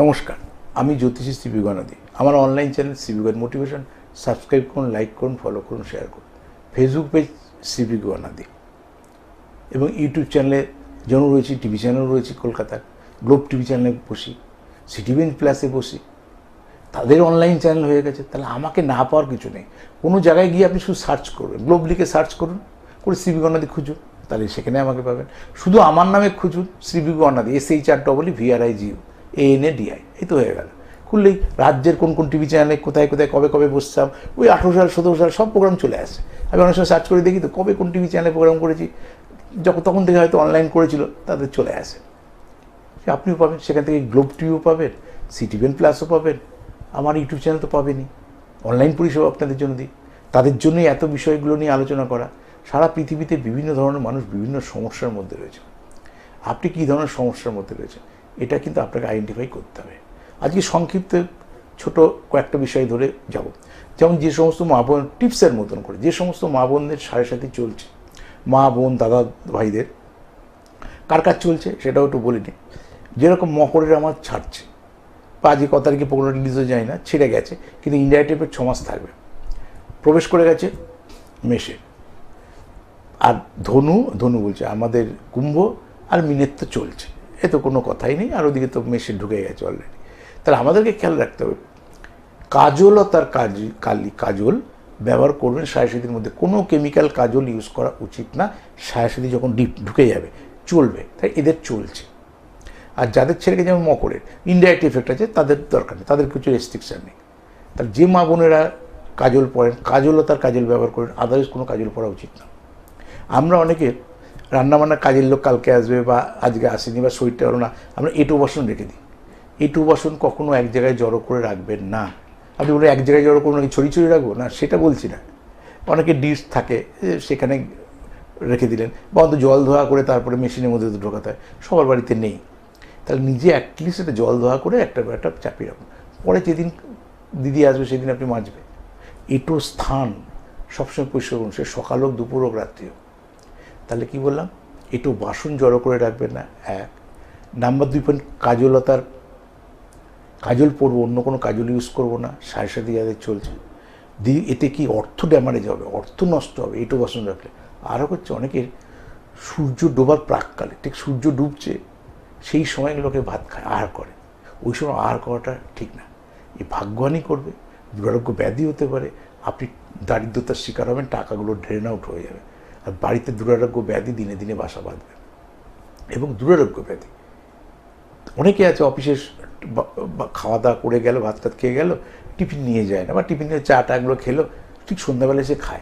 নমস্কার, আমি জ্যোতিষী সিবি গণাদি। আমার অনলাইন চ্যানেল সিবি গণ মোটিভেশন সাবস্ক্রাইব করুন লাইক করুন ফলো করুন শেয়ার করুন। ফেসবুক পেজ সিবি গণাদি। এবং ইউটিউব চ্যানেলে যেমন রয়েছে টিভি চ্যানেল রয়েছে কলকাতার। গ্লোব টিভি চ্যানেলে বসি সিটিভিএন প্লাসে বসি। তাদের অনলাইন চ্যানেল হয়ে গেছে, তাহলে আমাকে না পাওয়ার কিছু নেই। কোনো জায়গায় গিয়ে আপনি শুধু সার্চ করবেন গ্লোব লিখে সার্চ করুন, করে সিবি গণাদি খুঁজুন, তাহলে সেখানে আমাকে পাবেন। শুধু আমার নামে খুঁজুন, সিবি গণাদি S H R double V R I G O A N A D I এই তো হয়ে গেল। খুললেই রাজ্যের কোন কোন টিভি চ্যানেলে কোথায় কোথায় কবে কবে বসতাম, ওই আঠেরো সাল, সতেরো সাল সব প্রোগ্রাম চলে আসে। আমি অনেক সময় সার্চ করে দেখি তো, কবে কোন টিভি চ্যানেলে প্রোগ্রাম করেছি। যখন তখন থেকে হয়তো অনলাইন করেছিল, তাদের চলে আসে। আপনিও পাবেন, সেখান থেকে গ্লোব টিভিও পাবেন সিটিভেন প্লাসও পাবেন। আমার ইউটিউব চ্যানেল তো পাবেনই। অনলাইন পরিষেবা আপনাদের জন্য দিই। তাদের জন্যই এত বিষয়গুলো নিয়ে আলোচনা করা। সারা পৃথিবীতে বিভিন্ন ধরনের মানুষ বিভিন্ন সমস্যার মধ্যে রয়েছে। আপনি কী ধরনের সমস্যার মধ্যে রয়েছেন? এটা কিন্তু আপনাকে আইডেন্টিফাই করতে হবে। আজকে সংক্ষিপ্ত ছোট কয়েকটা বিষয় ধরে যাব। যেমন যে সমস্ত মা বোন টিপসের মতন করে, যে সমস্ত মা বোনদের সাড়ে সাথে চলছে, মা বোন, দাদা, ভাইদের, কার কাজ চলছে সেটাও একটু বলিনি যেরকম মকরের আমার ছাড়ছে, বা আজকে ক তারিখে প্রোগ্রাম রিলিজও যায় না, ছেড়ে গেছে, কিন্তু ইন্ডিয়া টাইপের ছ মাস থাকবে। প্রবেশ করে গেছে মেষে। আর ধনু ধনু বলছে, আমাদের কুম্ভ আর মিনের তো চলছে। এ তো কোনো কথাই নেই, আর ওদিকে তো মেশিন ঢুকে গেছে অলরেডি তাহলে আমাদেরকে খেয়াল রাখতে হবে, কাজল ও তার কাজ, কালি, কাজল ব্যবহার করবেন সায়াসাদির মধ্যে। কোনো কেমিক্যাল কাজল ইউজ করা উচিত না, সায়াসাদি যখন ডিপ ঢুকে যাবে, চলবে, তাই এদের চলছে। আর যাদের ছেলেকে যেমন মকরের ইনডাইরেক্ট এফেক্ট আছে, তাদের দরকার নেই, তাদের কিছু রেস্ট্রিকশান নেই। তাহলে যে মা বোনেরা কাজল পরেন, কাজল ও তার কাজল ব্যবহার করেন আদার্স কোনো কাজল পরা উচিত না। আমরা অনেকে রান্নাবান্না কাজের লোক কালকে আসবে বা আজকে আসেনি বা শরীরটা হলো না, আমরা এটু বাসন রেখে দিই। এটু বাসন কখনো এক জায়গায় জড়ো করে রাখবেন না। আপনি বলে এক জায়গায় জড়ো করুন নাকি? ছড়ি ছড়ি রাখব? না, সেটা বলছি না। অনেকে ডিশ থাকে সেখানে রেখে দিলেন বা অন্তত জল ধোয়া করে তারপরে মেশিনের মধ্যে ঢোকাতে হয়। সবার বাড়িতে নেই। তাহলে নিজে অ্যাটলিস্ট একটা জল ধোয়া করে একটা একটা চাপিয়ে রাখুন। পরে যেদিন দিদি আসবে, সেদিন আপনি মাজবে এটো স্থান সবসময় পরিষ্কার করুন। সে সকাল হোক, দুপুর হোক, রাত্রি হোক। তাহলে কি বললাম? একটু বাসন জড়ো করে রাখবেন না, এক। নাম্বার দুই পয়েন্ট কাজলতার, কাজল পরবো, অন্য কোনো কাজল ইউজ করব না, সাড়ে সাথে যাদের চলছে। দি এতে কি অর্থ ড্যামারেজ হবে, অর্থ নষ্ট হবে এটো বাসন রাখলে। আরও হচ্ছে অনেকের সূর্য ডোবার প্রাককালে, ঠিক সূর্য ডুবছে, সেই সময় লোকে ভাত খায়, আহার করে। ওই সময় আহার করাটা ঠিক না। এ ভাগ্যহানি করবে, দুরারোগ্য ব্যাধি হতে পারে, আপনি দারিদ্রতার শিকার হবেন, টাকাগুলো ড্রেন আউট হয়ে যাবে। আর বাড়িতে দুরারোগ্য ব্যাধি দিনে দিনে বাসা বাঁধবে। এবং দুরারোগ্য ব্যাধি। অনেকে আছে অফিসে খাওয়া দাওয়া করে গেল ভাত টাত খেয়ে গেল, টিফিন নিয়ে যায় না, বা টিফিন নিয়ে চা টাগুলো খেলো, ঠিক সন্ধ্যাবেলা এসে খায়।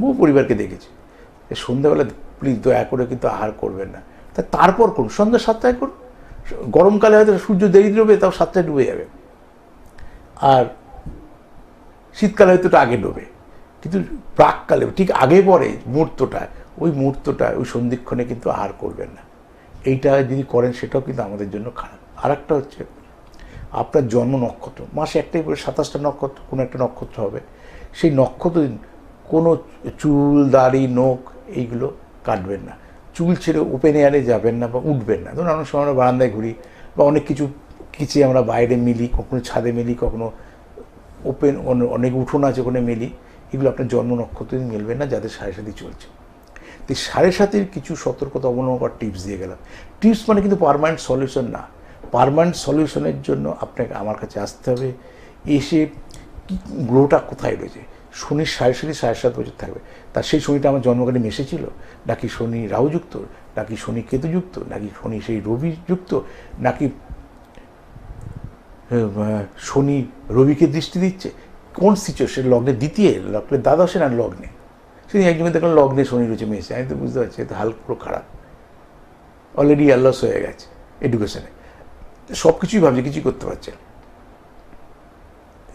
বহু পরিবারকে দেখেছি। সন্ধ্যাবেলা, প্লিজ দয়া করে কিন্তু আহার করবেন না। তা তারপর করুন, সন্ধ্যা সাতটায় করুন। গরমকালে হয়তো সূর্য দেরি ডুবে, তাও সাতটায় ডুবে যাবে। আর শীতকালে হয়তো একটু আগে ডোবে। কিন্তু প্রাককালে, ঠিক আগে পরে মুহূর্তটা, ওই মুহূর্তটা, ওই সন্ধিক্ষণে কিন্তু আহার করবেন না। এইটা যদি করেন সেটাও কিন্তু আমাদের জন্য খারাপ। আর একটা হচ্ছে, আপনার জন্ম নক্ষত্র। মাসে একটাই করে সাতাশটা নক্ষত্র, কোনো একটা নক্ষত্র হবে। সেই নক্ষত্র কোনো চুল, দাড়ি, নখ, এইগুলো কাটবেন না। চুল ছেড়ে ওপেন এয়ারে যাবেন না বা উঠবেন না। ধরুন, অনেক সময় আমরা বারান্দায় ঘুরি বা অনেক কিছু কিছু আমরা বাইরে মিলি, কখনো ছাদে মিলি, কখনো ওপেন অনেক উঠোন আছে ওখানে মেলি। এগুলো আপনার জন্ম নক্ষত্র মিলবে না, যাদের সাড়ে সাথে চলছে। তো সাড়ে সাতের কিছু সতর্কতা অবলম্বন করার টিপস দিয়ে গেলাম। টিপস মানে কিন্তু পারমানেন্ট সলিউশন না। পারমানেন্ট সলিউশনের জন্য আপনাকে আমার কাছে আসতে হবে। এসে কি গ্রহটা কোথায় রয়েছে? শনির সাড়ে সাথে সাড়ে সাত বছর থাকবে। তার সেই শনিটা আমার জন্মকালে মেশেছিল? নাকি শনি রাহুযুক্ত? নাকি শনি কেতুযুক্ত? নাকি শনি সেই রবি যুক্ত নাকি শনি রবিকে দৃষ্টি দিচ্ছে? কোন সিচুয়েশন লগ্নে দ্বিতীয়, লগ্নে দ্বাদশে না লগ্নে? সেদিন একজনের দেখলাম লগ্নে শনি রয়েছে মেয়েছে আমি তো বুঝতে পারছি এটা হাল পুরো খারাপ। অলরেডি অ্যালস হয়ে গেছে এডুকেশনে সব কিছুই ভাবছে, কিছুই করতে পারছে না।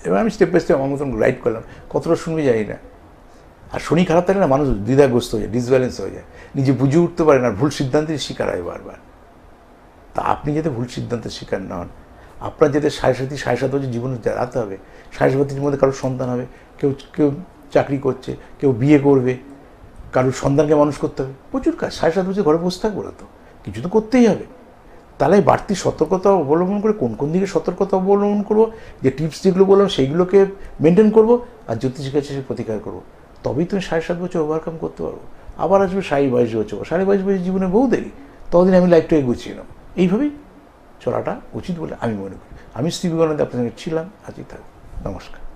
এবার আমি স্টেপ বাই স্টেপ আমার মতন রাইট করলাম। কতটা শুনবে জানি না। আর শনি খারাপ থাকে না মানুষ দ্বিধাগ্রস্ত হয়ে যায় ডিসব্যালেন্স হয়ে যায়। নিজে বুঝে উঠতে পারে না, ভুল সিদ্ধান্তের শিকার হয় বারবার। তা আপনি যাতে ভুল সিদ্ধান্তের শিকার না হন আপনার যাতে সাড়ে সাথী সাড়ে সাত বছর জীবনে দাঁড়াতে হবে। সাড়ে সাতির মধ্যে কারোর সন্তান হবে। কেউ কেউ চাকরি করছে, কেউ বিয়ে করবে, কারোর সন্তানকে মানুষ করতে হবে। প্রচুর কাজ। সাড়ে সাত বছর ঘরে বসে থাকব না তো। কিছু তো করতেই হবে। তাহলে বাড়তি সতর্কতা অবলম্বন করে কোন কোন দিকে সতর্কতা অবলম্বন করব, যে টিপস যেগুলো বললাম সেইগুলোকে মেনটেন করব আর জ্যোতিষীর কাছে সে প্রতিকার করব। তবেই তুমি সাড়ে সাত বছর ওভারকাম করতে পারব। আবার আসবে সাড়ে বাইশ বছর। সাড়ে বাইশ বছর জীবনে বহু দেরি। ততদিন আমি লাইফটাকে গুছিয়ে নেব। এইভাবেই চলাটা উচিত বলে আমি মনে করি। আমি শ্রী বিবেকানন্দ আপনার সঙ্গে ছিলাম, আজই থাকব নমস্কার।